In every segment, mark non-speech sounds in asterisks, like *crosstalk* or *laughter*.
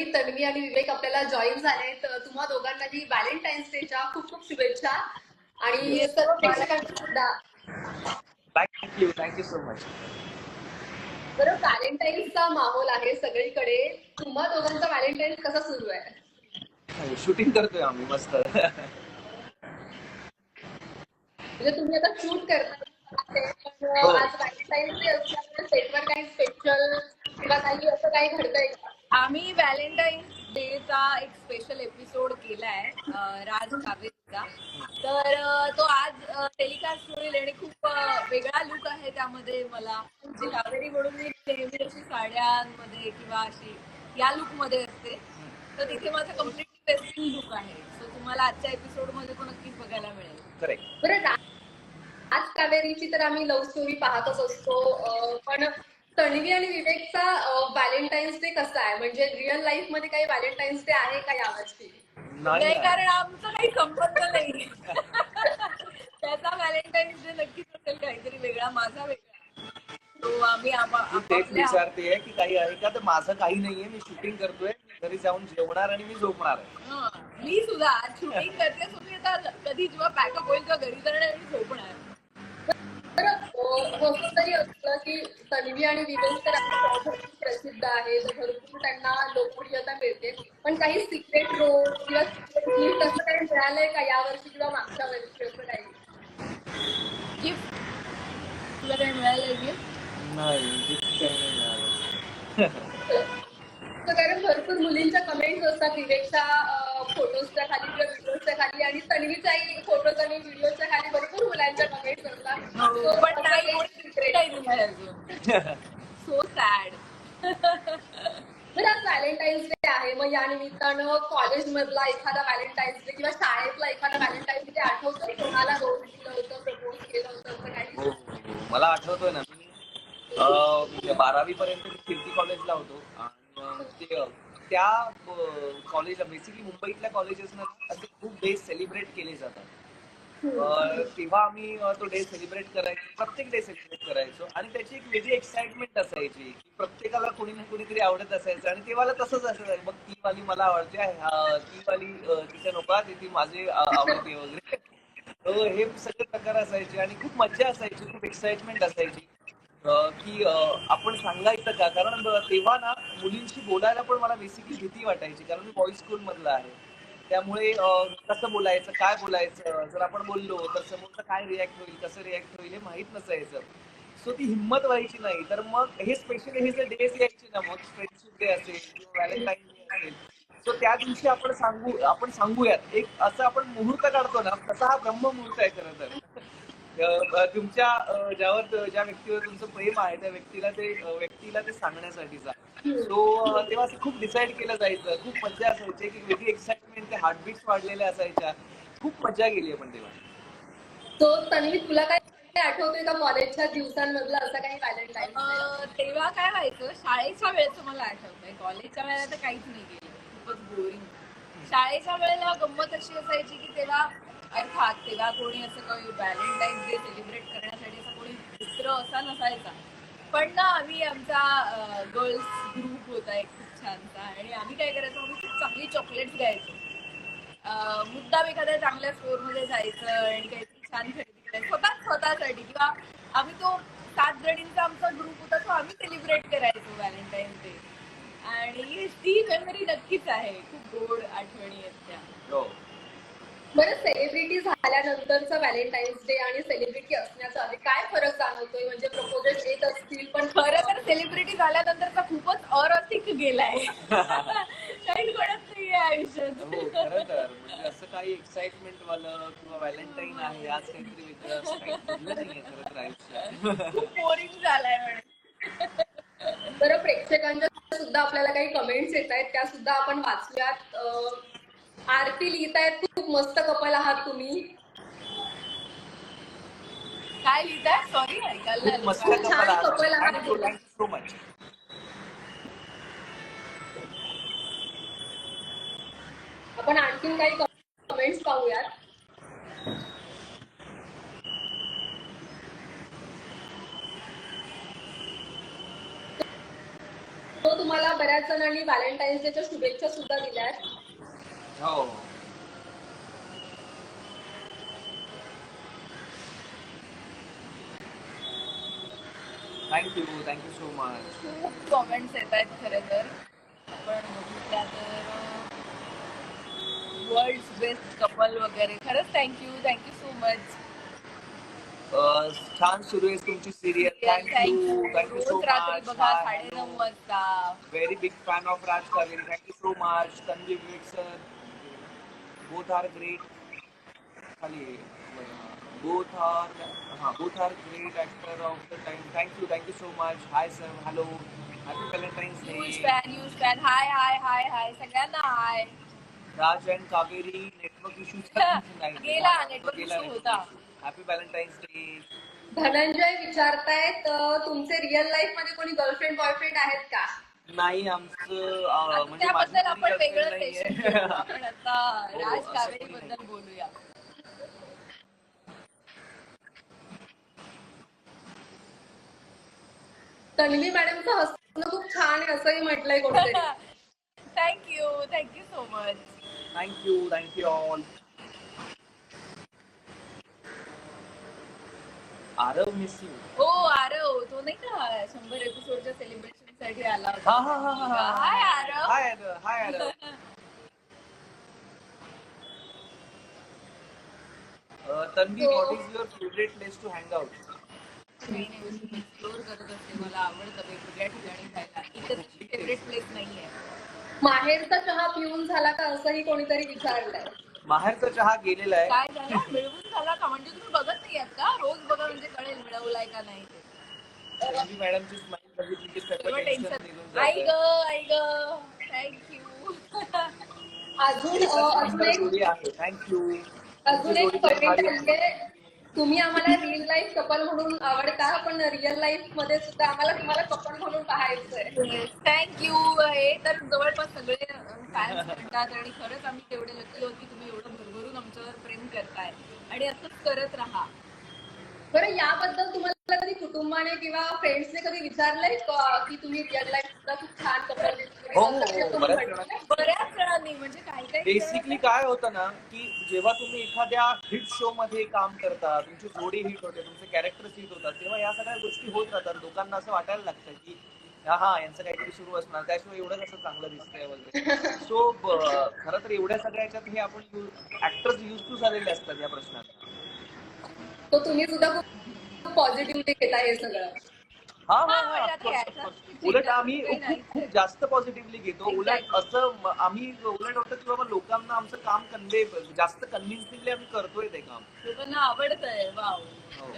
Finally Tanvi आणि विवेक आपल्याला join झाले तर तुम्हा दोघांनाही व्हॅलेंटाईन्स डेच्या खूप खूप शुभेच्छा. आणि सर्व प्रेक्षकांना सुद्धा. थँक्यू थँक्यू सो मच बरं व्हॅलेंटाईन्सचा माहोल आहे सगळीकडे. तुम्हा दोघांचा व्हॅलेंटाईन्स कसा सुरू आहे? शूटिंग करतोय आम्ही मस्त. म्हणजे तुम्ही आता शूट करताय पण हो. आज व्हॅलेंटाईन्स डे असल्यामुळे सेटवर काही स्पेशल किंवा काही असं काही घडतंय का? आम्ही व्हॅलेंटाईन्स डेचा एक स्पेशल एपिसोड केलाय राज कावेरीचा. तर तो आज टेलिकास्ट होईल आणि खूप वेगळा लुक आहे त्यामध्ये मला. जी कावेरी म्हणून मी नेहमी अशी साड्यांमध्ये किंवा अशी या लुकमध्ये असते. तर तिथे माझा कम्प्लिटली वेस्टर्न लुक आहे. सो तुम्हाला आजच्या एपिसोडमध्ये पण नक्कीच बघायला मिळेल. करेक्ट बरं आज कावेरीची तर आम्ही लव्ह स्टोरी पाहतच असतो. पण तन्वी आणि विवेकचा व्हॅलेंटाईन्स डे कसा आहे? म्हणजे रिअल लाईफमध्ये काही व्हॅलेंटाईन्स डे आहे का यावर्षी नाही कारण आमचा काही संबंध नाही. त्याचा व्हॅलेंटाईन्स डे नक्कीच असेल काहीतरी वेगळा माझा वेगळा तेच विचारते की काही आहे का? तर माझं काही नाहीये मी शूटिंग करतोय घरी जाऊन जेवणार आणि मी झोपणार आहे. हं. मी सुद्धा शूटिंग करते सो मी आता कधी जेव्हा पॅकअप होईल तेव्हा घरी जाणार आणि झोपणार. तर असलं की तन्वी आणि विवेक तर प्रसिद्ध आहे भरपूर त्यांना लोकप्रियता मिळते. पण काही सिक्रेट रोल किंवा सिक्रेट गिफ्ट असं काही मिळालंय का यावर्षी किंवा मागच्या वर्षी असं काही? गिफ्ट तुला काही मिळालंय गिफ्ट नाही gift काही नाही मिळालं. *laughs* तर कारण भरपूर मुलींच्या कमेंट्स असतात. विवेकच्या फोटोजच्या खाली किंवा व्हिडिओच्या खाली आणि तन्वीच्याही फोटोज आणि व्हिडिओच्या खाली भरपूर मुलांच्या काही. काही नाही अजून. सो सॅड बरं व्हॅलेंटाईन्स डे आहे. मग या निमित्तानं कॉलेज मधला एखादा व्हॅलेंटाईन्स डे किंवा शाळेतला एखादा व्हॅलेंटाईन्स डे आठवतो कोणाला रोज दिलं होतं प्रपोज केलं होतं असं हो, काही? हो, हो. मला आठवतोय ना मी बारावी पर्यंत मी कीर्ती कॉलेजला होतो. आणि ते, त्या कॉलेजला बेसिकली मुंबईतल्या कॉलेजेसना असे खूप डे सेलिब्रेट केले जातात. तेव्हा आम्ही तो डे सेलिब्रेट करायचो प्रत्येक डे सेलिब्रेट करायचो. आणि त्याची एक वेगळी एक्साइटमेंट असायची की प्रत्येकाला कोणी ना कोणीतरी आवडत असायचं. आणि तेव्हा तसंच असायचं मग ती वाली मला आवडते ती वाली तिच्या नको ती माझी आवडते वगैरे. हे सगळे प्रकार असायचे आणि खूप मज्जा असायची खूप एक्साइटमेंट असायची. की आपण सांगायचं का? कारण तेव्हा ना मुलींशी बोलायला पण मला बेसिकली भीती वाटायची. कारण मी बॉईज स्कूल मधला आहे. त्यामुळे कसं बोलायचं? काय बोलायचं? जर आपण बोललो तर समोरचं काय रिॲक्ट होईल? कसं रिॲक्ट होईल? हे माहीत नसायचं. सो ती हिंमत व्हायची नाही. तर मग हे स्पेशली हे जे डेज यायचे ना मग फ्रेंडशिप डे असेल किंवा व्हॅलेंटाईन डे असेल. सो त्या दिवशी आपण सांगू आपण सांगूयात. एक असं आपण मुहूर्त काढतो ना तसा हा ब्रह्म मुहूर्त आहे खरं तर. तुमच्या ज्यावर ज्या व्यक्तीवर तुमचं प्रेम आहे त्या व्यक्तीला ते व्यक्तीला ते सांगण्यासाठीचा सो तेव्हा असं खूप डिसाईड केलं जायचं. खूप मजा असायची. की वेगळी एक्साइटमेंट ते हार्टबीट्स वाढलेल्या असायच्या. खूप मजा गेली आपण तेव्हा. तो तन्वी तुला काय आठवतोय का कॉलेजच्या दिवसांमधला असं काही व्हॅलेंटाईन तेव्हा काय व्हायचं? शाळेच्या वेळेचं मला आठवतंय. कॉलेजच्या वेळेला तर काहीच नाही केलं खूपच बोरिंग शाळेच्या वेळेला गंमत अशी असायची की तेव्हा अर्थात तेव्हा कोणी असं काही व्हॅलेंटाईन डे सेलिब्रेट करण्यासाठी असं कोणी मित्र असा नसायचा. पण ना आम्ही आमचा गर्ल्स ग्रुप होता एक खूप छानसा. आणि आम्ही काय करायचो आम्ही खूप चांगली चॉकलेट्स घ्यायचो. मुद्दाम एखाद्या चांगल्या स्टोअरमध्ये जायचं आणि काहीतरी छान खरेदी करायचं. स्वतः स्वतःसाठी. किंवा आम्ही तो सात जणींचा आमचा ग्रुप होता तो आम्ही सेलिब्रेट करायचो व्हॅलेंटाईन डे आणि ती मेमरी नक्कीच आहे. खूप गोड आठवणी आहेत त्या. हो. बरं सेलिब्रिटी झाल्यानंतरचा व्हॅलेंटाईन्स डे आणि सेलिब्रिटी असण्याचा आधी काय फरक जाणवतोय? म्हणजे प्रपोजल येत असतील पण खरं तर सेलिब्रिटी झाल्यानंतरचा खूपच अरसिक गेलाय. *laughs* काही कळत नाहीये आयुष्यात. हो खरं तर. म्हणजे असं काही एक्साइटमेंट वालं किंवा व्हॅलेंटाईन आहे आज काहीतरी वेगळं असं काही घडलं नाहीये खरं तर आयुष्यात. खूप बोरिंग झालाय म्हणे. बरं प्रेक्षकांच्या सुद्धा आपल्याला काही कमेंट्स येत आहेत त्या सुद्धा आपण वाचूयात अं, आरती लिहितायत खूप मस्त कपल आहात तुम्ही. काय लिहिताय? सॉरी ऐकायला खूप. छान couple आहात सो मच आपण आणखीन काही कमेंट्स पाहूयात. तो तुम्हाला बऱ्याच जणांनी व्हॅलेंटाईन्स डेच्या शुभेच्छा सुद्धा दिल्यात. हो. Thank you thank you so much खूप कॉमेंट्स येत आहेत खरं तर. आपण बघितल्या तर वर्ल्ड बेस्ट कपल वगैरे. खरंच थँक्यू थँक्यू सो मच छान सुरू आहे तुमची सिरियल थँक्यू थँक्यू सो बघा साडे नऊ मच वाजता very big fan of Raj Kaveri thank you so much great sir both are great खाली बोथ आर हां both are great actor of the time. Thank you thank you so much hi sir hello happy Valentine's huge day fan huge fan hi hi hi hi सगळ्यांना hi Raj and Kaveri *laughs* network issue गेला, network issue होता. Happy Valentine's day Dhananjay विचारतायत तुमचे real लाईफमध्ये कोणी girlfriend boyfriend आहेत का? नाही आमचं म्हणजे त्याबद्दल आपण वेगळं. आपण आता हो, राज असं कावेरी बद्दल बोलूया. तन्वी मॅडमचं हसणं खूप छान आहे असंही म्हटलंय कोणीतरी. Thank you thank you so much thank you thank you all Aarav miss you हो आरव तो नाही का शंभर एपिसोडच्या सेलिब्रेशन साठी आला हा हा हा हा hi Aarav. Hi Aarav. Hi Aarav. Tanvi. What is your favourite place to hang out काही नाही मी एक्सप्लोर करत असते. मला आवडतं वेगवेगळ्या ठिकाणी जायला इथं फेवरेट प्लेस नाहीये. माहेरचा चहा पिऊन झाला का असंही कोणीतरी विचारलंय? माहेरचा चहा गेलेला आहे. काय झालं? मिळवून झाला का? म्हणजे तुम्ही बघत नाही का? रोज बघा म्हणजे कळेल मिळवलाय का नाही ते. तन्वी टेन्शन निघून टेन्शन आई ग जातं आई ग थँक्यू अजून अजून एक जोडी आहे थँक्यू अजून एक पॉइंट म्हणजे तुम्ही आम्हाला रिअल लाईफ कपल म्हणून आवडता पण रिअल लाईफमध्ये सुद्धा आम्हाला तुम्हाला कपल म्हणून पाहायचंय. थँक्यू हे तर जवळपास सगळे फॅन्स म्हणतात आणि खरंच आम्ही तेवढे लकी होत की तुम्ही एवढं भरभरून आमच्यावर प्रेम करताय. आणि असंच करत राहा. बरं याबद्दल तुम्हाला कधी कुटुंबाने किंवा फ्रेंड्सने कधी विचारलंय का तुम्ही रिअल लाईफ सुद्धा खूप छान कपल हो, हो, बऱ्याच जणांनी. बऱ्याच जणांनी म्हणजे काही काही बेसिकली काय होतं ना की जेव्हा तुम्ही एखाद्या हिट शो मध्ये काम करता तुमची जोडी हिट होते तुमचे कॅरेक्टर्स हिट होतात तेव्हा या सगळ्या गोष्टी होत राहतात. लोकांना असं वाटायला लागतं की हा हा यांचं काहीतरी सुरू असणार त्याशिवाय एवढं कसं चांगलं दिसतंय वगैरे. *laughs* सो खरं तर एवढ्या सगळ्या याच्यात हे आपण ऍक्टर्स युज टू झालेले असतात या प्रश्नात. तो तुम्ही सुद्धा खूप पॉझिटिव्हली घेता हे सगळं. हा हा, हा आता of course, याच्यात of course. किती उलट आम्ही खूप. खूप जास्त पॉझिटिव्हली घेतो. उलट. असं म- आम्ही उलट होतं की बाबा लोकांना आमचं काम कन्वे जास्त कन्व्हिन्सिंगली आम्ही करतोय ते काम. लोकांना आवडतंय. वाव हो.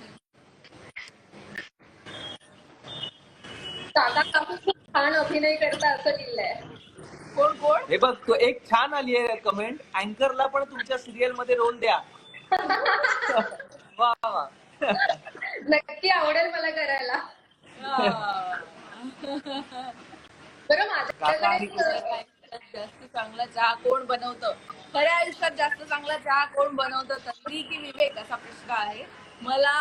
काका काकू खूप छान अभिनय करता असं लिहिलंय. कोण कोण? हे बघ तो एक छान आली आहे कमेंट अँकरला पण तुमच्या सिरियलमध्ये रोल द्या. *laughs* वा वा. नक्की आवडेल मला करायला. बरं माझ्याकडे जास्त चांगला चहा कोण बनवतं. खऱ्या आयुष्यात जास्त चांगला चहा कोण बनवतं तरी की विवेक असा प्रश्न आहे. मला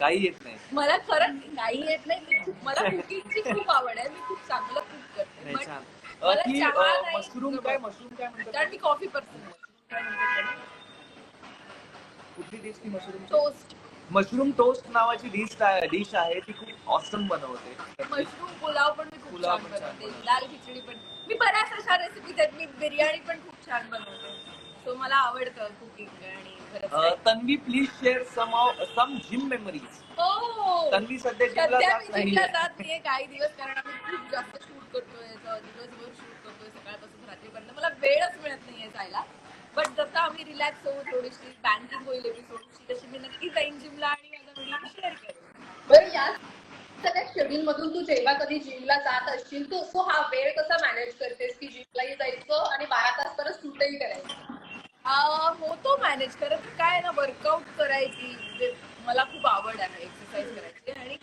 काही येत नाही. मला खरंच काही येत नाही. मी खूप मला कुकिंगची खूप आवड आहे. मी खूप चांगलं कुक करते. नाही But छान. अ, मला ती चहा नाही मशरूम काय मशरूम काय कारण म्हणतात मी कॉफी पर्सन कुठली डिश ती मशरूम टोस्ट मशरूम टोस्ट नावाची डिश डिश आहे ती खूप ऑसम बनवते. मशरूम पुलाव पण मी खूप पुलाव छान पण छान बनवते. बनवते. दाल खिचडी पण. मी बऱ्याच अशा रेसिपीज आहेत मी बिर्याणी पण खूप छान बनवते. सो मला आवडतं कुकिंग आणि अ. Tanvi please share some some gym memories हो. तन्वी सध्या जिमला सध्या जात मी नाहीये. जिमला जात नाहीये काही दिवस कारण आम्ही खूप जास्त शूट करतोय दिवसभर शूट करतोय सकाळपासून रात्रीपर्यंत. मला वेळच मिळत नाहीये जायला. बट जसं आम्ही रिलॅक्स होऊ थोडीशी बँकिंग होईल एपिसोडची तशी मी नक्की जाईन जिमला आणि माझा व्हिडिओ शेअर करेन. बरं या सगळ्या शेड्यूल मधून तू जेव्हा कधी जिमला जात असशील तू तो हा वेळ कसा मॅनेज करतेस की जिमलाही जायचं आणि बारा तास परत शूटही करायचं? अं, होतो मॅनेज करत काय ना वर्कआउट करायची म्हणजे मला खूप आवड आहे एक्सरसाइज करायची. आणि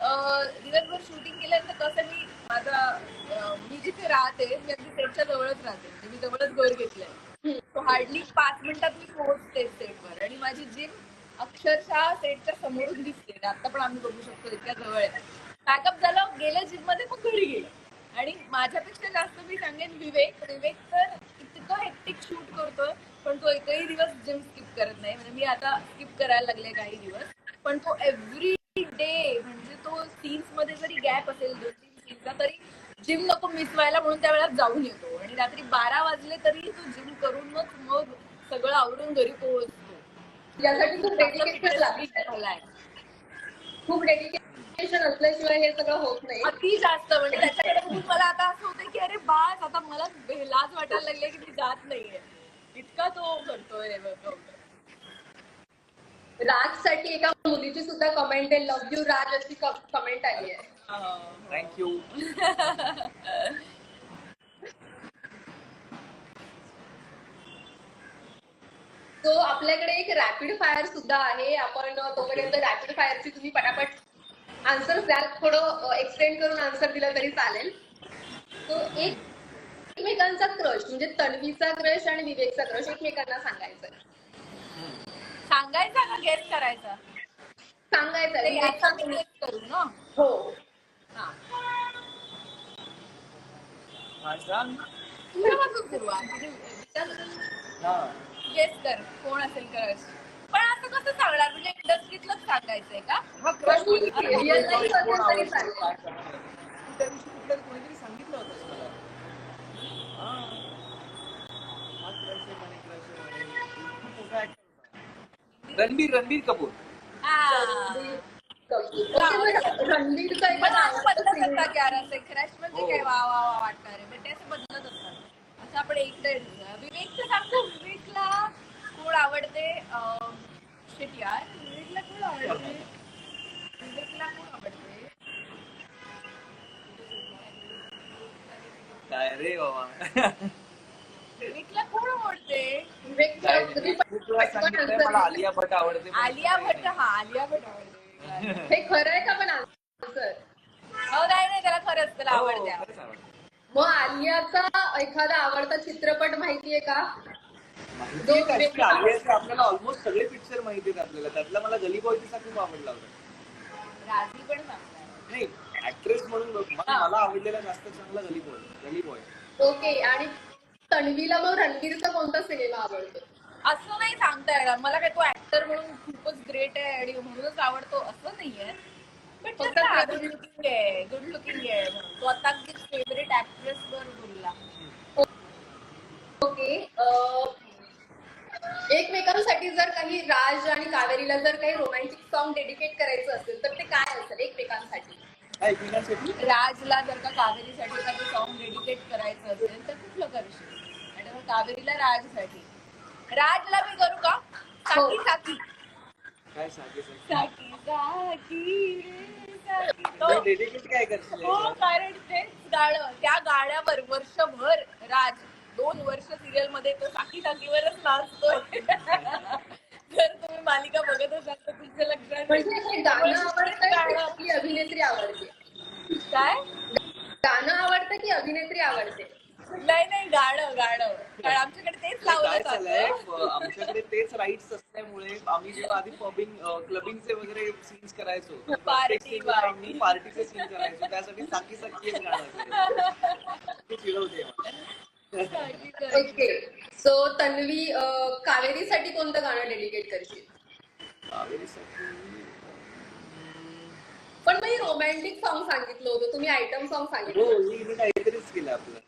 अं, दिवसभर शूटिंग केल्यानंतर कसं मी माझा अं, मी जिथे राहते मी अगदी सेटच्या जवळच राहते. म्हणजे मी जवळच घर घेतलंय. सो हार्डली पाच मिनिटात मी पोहोचते सेटवर आणि माझी जिम अक्षरशः सेटच्या समोरून दिसते. आता पण आम्ही बघू शकतो इतक्या जवळ आहे. पॅकअप झालं गेलं जिममध्ये मग घरी गेलं. आणि माझ्यापेक्षा जास्त मी सांगेन विवेक. विवेक तर इतकं हेक्टिक शूट करतोय पण तो एकही दिवस जिम स्किप करत नाही. म्हणजे मी आता स्किप करायला लागले काही दिवस. पण तो एव्हरी डे म्हणजे तो सीन्समध्ये जरी गॅप असेल दोन तीन सीन्सचा तरी जिम नको मिस व्हायला म्हणून त्या वेळात जाऊन येतो. आणि रात्री बारा वाजले तरी तो जिम करूनच मग सगळं आवरून घरी पोहोचतो. यासाठी खूप डेडिकेशन लागतं झालाय. खूप डेडिकेशन असल्याशिवाय हे सगळं होत नाही. अति जास्त म्हणजे त्याच्याकडे बघून मला आता असं होतं की अरे बास आता मला लाज वाटायला लागले की मी जात नाहीये. इतका तो करतोय workout. राजसाठी एका मुलीची सुद्धा कमेंट आहे लव्ह यू राज अशी कमेंट आली आहे थँक्यू सो आपल्याकडे एक रॅपिड फायर सुद्धा आहे. आपण तोपर्यंत रॅपिड फायरची तुम्ही पटापट आन्सर द्याल थोडं एक्सटेंड करून आन्सर दिलं तरी चालेल. तो एक एकमेकांचा क्रश म्हणजे तन्वीचा क्रश आणि विवेकचा क्रश एकमेकांना सांगायचं. सांगायचा का गेस करायचा? सांगायचं. करू ना. हो. हा. माझा? सुरुवात हा. गेस कर कोण असेल क्रश पण असं कसं सांगणार? म्हणजे इंडस्ट्रीतलंच सांगायचंय का? हा क्रश रिअल लाईफ कोण असेल तरी आवडतं, चालेल काय करणार? त्या दिवशी कुठल्या कोणीतरी सांगितलं होतंस मला हा. हा crush आहे म्हणे, crush आहे म्हणे. खूप मोठा actor होता. रणबीर रणबीर कपूर. हा रणबीरचा एक पण असं बदलत असे. क्रश म्हणजे हो. काय वा वा वा वाटणार आहे. पण ते असं बदलत असतात. असं आपण एकदा विवेकचं सांगतो विवेकला कोण आवडते शेट यार विवेकला कोण आवडते. विवेकला कोण आवडते. काय रे बाबा? विवेकला कोण आवडते. विवेकच्या काय अगदी नाही. खूप वेळा सांगितलंय मला आलिया भट आवडते पण आलिया भट्ट हा आलिया भट्ट आवडते. हे खरं आहे का पण आन्सर हो नाही नाही त्याला खरंच त्याला हो, आवडते. खरंच आवडते. मग आलियाचा एखादा आवडता चित्रपट माहितीये का? माहिती आपल्याला ऑलमोस्ट सगळे पिक्चर माहिती आहेत आपल्याला. त्यातला मला गली बॉय तिचा खूप आवडला होता. राजी पण सांगतात नाही ऍक्ट्रेस म्हणून बघ, मला. मला आवडलेला जास्त चांगला Gully Boy Gully Boy okay आणि तन्वीला मग रणबीरचा कोणता सिनेमा आवडतो? असं नाही सांगता येणार. मला काय तो ऍक्टर म्हणून खूपच ग्रेट आहे आणि म्हणूनच आवडतो असं नाहीये. पण फक्त गुड लुकिंग आहे. गुड लुकिंग आहे. म्हणून. तो आता फेवरेट ऍक्ट्रेस वर बोलला ओके अं, एकमेकांसाठी जर काही राज आणि कावेरीला जर काही रोमॅन्टिक सॉन्ग डेडिकेट करायचं असेल तर ते काय असेल एकमेकांसाठी? काय राजला जर का कावेरीसाठी काही सॉन्ग डेडिकेट करायचं असेल तर कुठलं करशील आणि मग कावेरीला राजसाठी. राजला मी करू का? साकी साकी. काय सागे सागे साकी साकी रे साकी. तो डेडिकेट काय करशील हो कारण तेच गाणं त्या गाण्यावर वर्षभर राज दोन वर्ष सिरियलमध्ये तो साकी साकीवरच नाचतोय. जर तुम्ही मालिका बघत असाल तर तुमच्या लक्षात म्हणजे येईल. गाणं आवडतं की गाणं. आपली अभिनेत्री आवडते? काय? गाणं आवडतं की अभिनेत्री आवडते? नाही नाही गाणं गाणं. कारण आमच्याकडे तेच लावलं आमच्याकडे तेच राईट्स असल्यामुळे आम्ही जेव्हा आधी पबिंग क्लबिंगचे वगैरे सीन्स करायचो आम्ही पार्टीचे सीन करायचो. त्यासाठी साकी साकी एक गाणं असायचं. *laughs* ओके सो तन्वी कावेरीसाठी कोणतं गाणं डेडिकेट करशील? पण मी रोमॅन्टिक सॉन्ग सांगितलं होतं. तुम्ही आयटम सॉन्ग हो सांगितलं मी मी काहीतरीच केलं आपलं.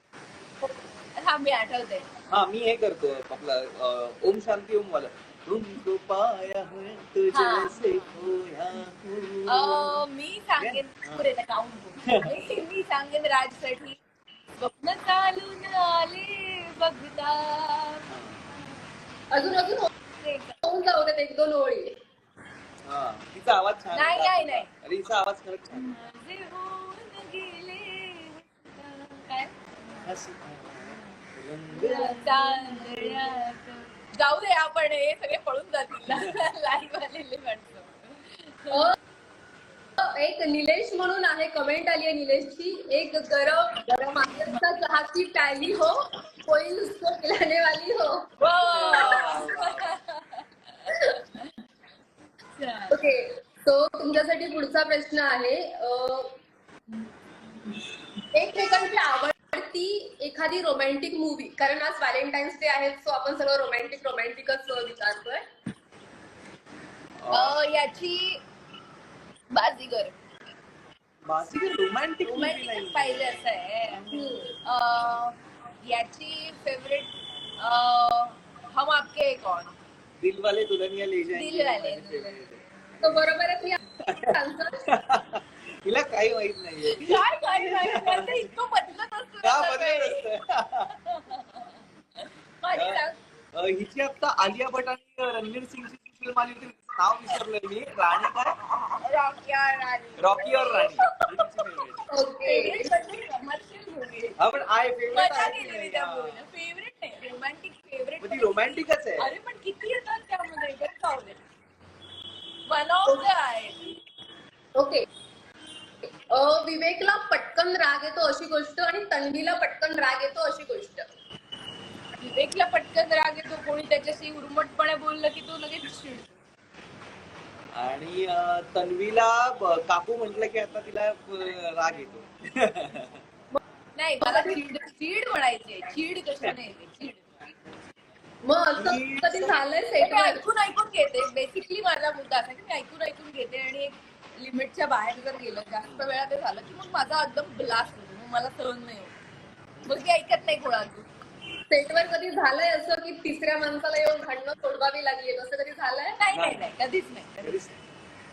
हा मी आठवते. हा मी हे करतो आपलं ओम शांती ओम वाला. तुमको पाया है हा. खोया। हूँ. अं, मी सांगेन पुरे *laughs* मी सांगेन राजसाठी. स्वप्न चालून आले बघता. अजून अजून? होऊन जाऊ देत एक दोन ओळी. हा तिचा आवाज छान नाही. नाही, नाही. अरे हिचा आवाज खरंच छान आहे. माझे होऊन गेले काय? चांदण्यात. जाऊ दे आपण हे सगळे पळून जातील लाईव्ह *laughs* आलेले माणसं. अ, एक निलेश म्हणून आहे कमेंट आली आहे निलेशची. एक गरम गरम आगरचा चहा की प्याली हो कोई उसको पिलाने वाली हो ओके सो तुमच्यासाठी पुढचा प्रश्न आहे एकमेकांची आवडती एखादी रोमॅन्टिक मूवी कारण आज व्हॅलेंटाईन्स डे आहे सो आपण सगळं रोमॅन्टिक रोमॅन्टिकच विचारतोय. याची बाजीगर. बाकी रोमॅन्टिक रोमॅन्टिक पाहिजे असं आहे. याची फेवरेट हम आपके कौन दिलवाले दुल्हनिया ले जाएंगे. favorite आहे. तर बरोबर आहे तिला काही माहीत नाहीये. काय काय काय काय ते इतकं बदलत असतं *laughs* हिची आता आलिया भट आणि रणवीर सिंगची फिल्म आली होती नाव विसरलोय मी. राणी काय? राणी. रॉकी और राणी. ही तिची favorite. ओके. आहे. हा पण आय फेवरेट मजा आहे. की त्या? मूवीला फेवरेट नाही रोमॅन्टिक फेवरेट ती रोमॅन्टिकच आहे. अरे पण किती येतात त्यामध्ये? बरं ऑफ द. आहे. ओके. अ, विवेकला पटकन राग येतो अशी गोष्ट आणि तन्वीला पटकन राग येतो अशी गोष्ट. विवेकला पटकन राग येतो. कोणी त्याच्याशी उर्मटपणे बोललं की तो लगेच चिडतो. आणि तन्वीला काकू म्हटलं की आता तिला राग येतो. नाही मला चीड चीड म्हणायची चीड येते चीड. मग कधी ऐकून ऐकून घेते. बेसिकली माझा मुद्दा असा की मी ऐकून ऐकून घेते आणि एक लिमिटच्या बाहेर जर गेलं जास्त वेळा ते झालं की मग माझा एकदम ब्लास्ट होतो. मग मला सहन नाही होत. मग ती ऐकत नाही कोणाचं सेटवर कधी झालंय असं की तिसऱ्या माणसाला येऊन भांडणं सोडवावी लागली असं कधी झालंय? नाही नाही नाही. कधीच नाही कधीच नाही.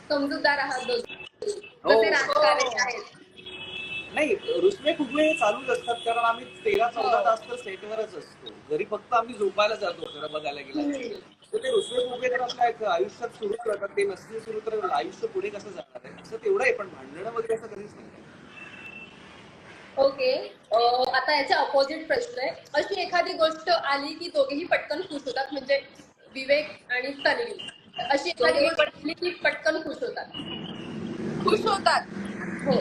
समजूतदार आहात दोघी. हो. राजकारणी आहेत नाही रुसवे फुगवे हे चालूच असतात कारण आम्ही तेरा चौदा हो. तास तर सेटवरच असतो. घरी फक्त आम्ही झोपायला जातो खरं बघायला गेलं तर. ते रुसवे फुगवे तर आपल्या एक आयुष्यात सुरूच राहतात ते नसले सुरू तर आयुष्य पुढे कसं जाणार आहे? असं तेवढं आहे पण भांडणं वगैरे असं कधीच नाही. ओके. आता याच्या अपोजिट प्रश्न आहे. अशी एखादी गोष्ट आली की दोघेही पटकन खुश होतात म्हणजे विवेक आणि तन्वी. अशी एखादी गोष्ट आली की पटकन खुश होतात. खुश होतात. हो.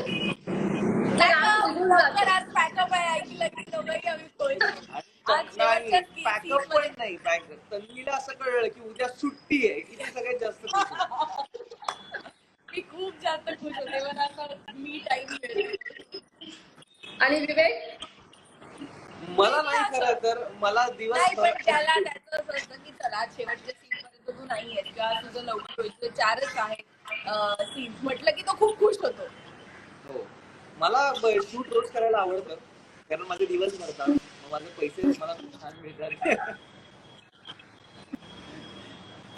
आज पॅकअप आहे ऐकलं की दोघंही आम्ही पॅकअप *laughs* पण नाही पॅकअप तन्वीला असं कळलं की उद्या सुट्टी आहे की सगळ्यात जास्त खुश होते. *laughs* मी खूप जास्त खुश होते मला असं मी टाइम मिळेल आणि विवेक? मला नाही खरं तर मला दिवस नाही पण त्याला त्याचं असं असतं की चला आज शेवटच्या सीन मध्ये तो तू नाही आहे किंवा तुझं लवकर होईल तुझे चारच आहेत सीन म्हटलं की तो खूप खुश होतो. हो. मला शूट रोज करायला आवडतं कारण माझे दिवस भरतात. मग माझे पैसे मला खूप छान मिळतात.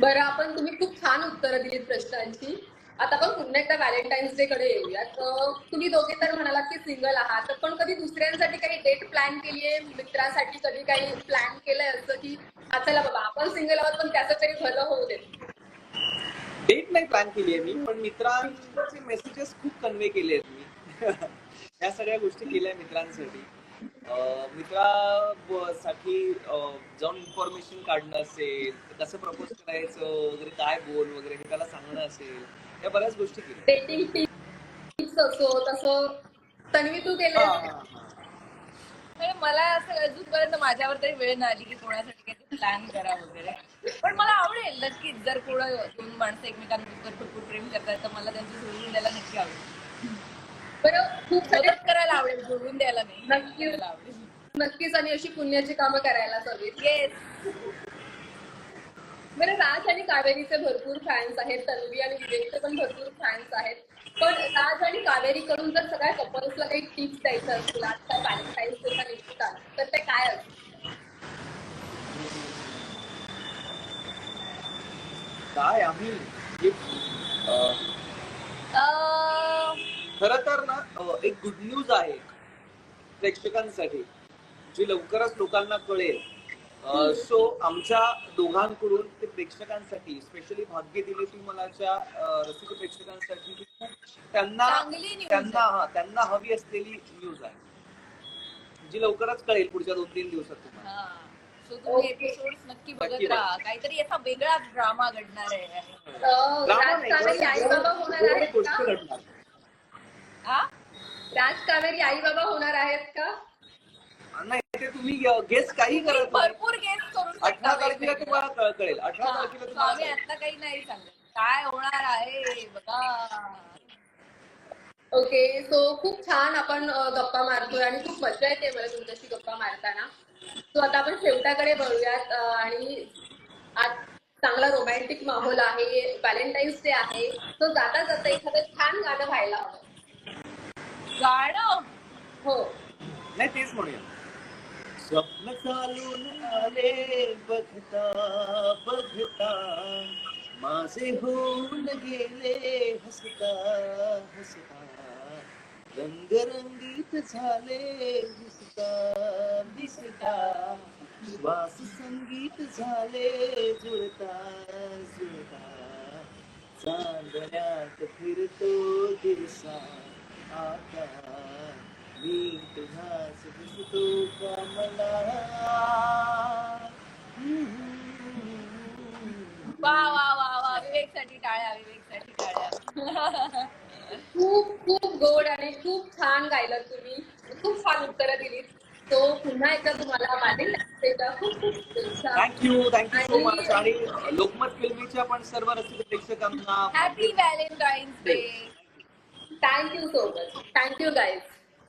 बरं आपण तुम्ही खूप छान उत्तरं दिलीत प्रश्नांची. आता आपण पुन्हा एकदा व्हॅलेंटाईन्स डे कडे येऊयात. तुम्ही दोघे तर म्हणालात की सिंगल आहात. पण कधी दुसऱ्यांसाठी काही डेट प्लॅन केलीये? मित्रासाठी कधी काही प्लॅन केलंय असं की आता चला बाबा आपण सिंगल आहोत पण त्याचं तरी भलं होऊ दे. डेट नाही प्लॅन केली आहे मी पण मित्रांचे मेसेजेस खूप कन्वे केले आहेत मी. *laughs* या सगळ्या गोष्टी केल्या मित्रांसाठी. मित्रासाठी जाऊन इन्फॉर्मेशन काढणं असेल कसं प्रपोज करायचं वगैरे काय बोल वगैरे हे त्याला सांगणं असेल. या बऱ्याच गोष्टी केल्या. डेटिंग टिप्स असो तसं तन्वी तू केलं हा, हा. म्हणजे मला असं अजूनपर्यंत माझ्यावर तरी वेळ नाही आली की कोणासाठी काही प्लॅन करा वगैरे. पण मला आवडेल नक्कीच जर कोण दोन माणसं एकमेकांबरोबर भरपूर प्रेम करतात तर मला त्यांचं जोडून द्यायला नक्की आवडेल. बरं खूप सारे मदत करायला आवडेल जोडून द्यायला नाही. नक्की. करायला आवडेल. नक्कीच आणि अशी पुण्याची कामं करायला हवीत. येस बरं राज आणि कावेरीचे भरपूर फॅन्स आहेत तन्वी आणि विवेकचे पण भरपूर फॅन्स आहेत. पण राज आणि कावेरी कडून जर सगळ्या कपल्सला काही टिप्स द्यायचं असतील आजच्या व्हॅलेंटाईन्स डेच्या निमित्तानं तर ते काय असतील काय आम्ही खरं तर ना एक गुड न्यूज आहे. प्रेक्षकांसाठी जी लवकरच लोकांना कळेल. सो आमच्या दोघांकडून ते प्रेक्षकांसाठी स्पेशली भाग्य दिले तू मलाच्या रसिक प्रेक्षकांसाठी त्यांना त्यांना हा त्यांना हवी असलेली न्यूज आहे. जी लवकरच कळेल पुढच्या दोन तीन दिवसात तुम्हाला. सो तुम्ही Okay. एपिसोड नक्की बघत नक्की राहा. काहीतरी असा वेगळा ड्रामा घडणार आहे. राज कावेरी आई बाबा होणार आहेत का? नाही ते तुम्ही गेस काही करत नाही. भरपूर गेस करू अठरा तारखेला. तुम्हाला कळ- कळेल. अठरा तारखेला तुम्हाला आम्ही. आता काही नाही सांगत. काय होणार आहे बघा. ओके सो खूप छान आपण अ, गप्पा मारतोय आणि खूप मजा येते मला तुमच्याशी गप्पा मारताना. सो आता आपण शेवटाकडे वळूयात अ, आणि आज चांगला रोमॅन्टिक माहोल आहे व्हॅलेंटाईन्स डे आहे. सो जाता जाता एखादं छान गाणं व्हायला हवं. गाणं? हो. नाही तेच म्हणूया. स्वप्न चालून आले बघता बघता. माझे होऊन गेले हसता हसता. रंगरंगीत झाले दिसता दिसता. श्वास संगीत झाले जुळता जुळता. चांदण्यात फिरतो दिवसा आता. तुझाच दिसतो वा वा वा वा. विवेकसाठी टाळ्या विवेकसाठी टाळ्या. खूप खूप गोड आणि खूप छान गायलं तुम्ही. खूप छान उत्तरं दिलीत. तो पुन्हा एकदा तुम्हाला व्हॅलेंटाईन्स खूप खूप शुभेच्छा. थँक्यू थँक्यू सो मच आणि लोकमत फिल्मीच्या पण सर्व रसिक प्रेक्षकांना happy Valentine's day thank you so much thank you guys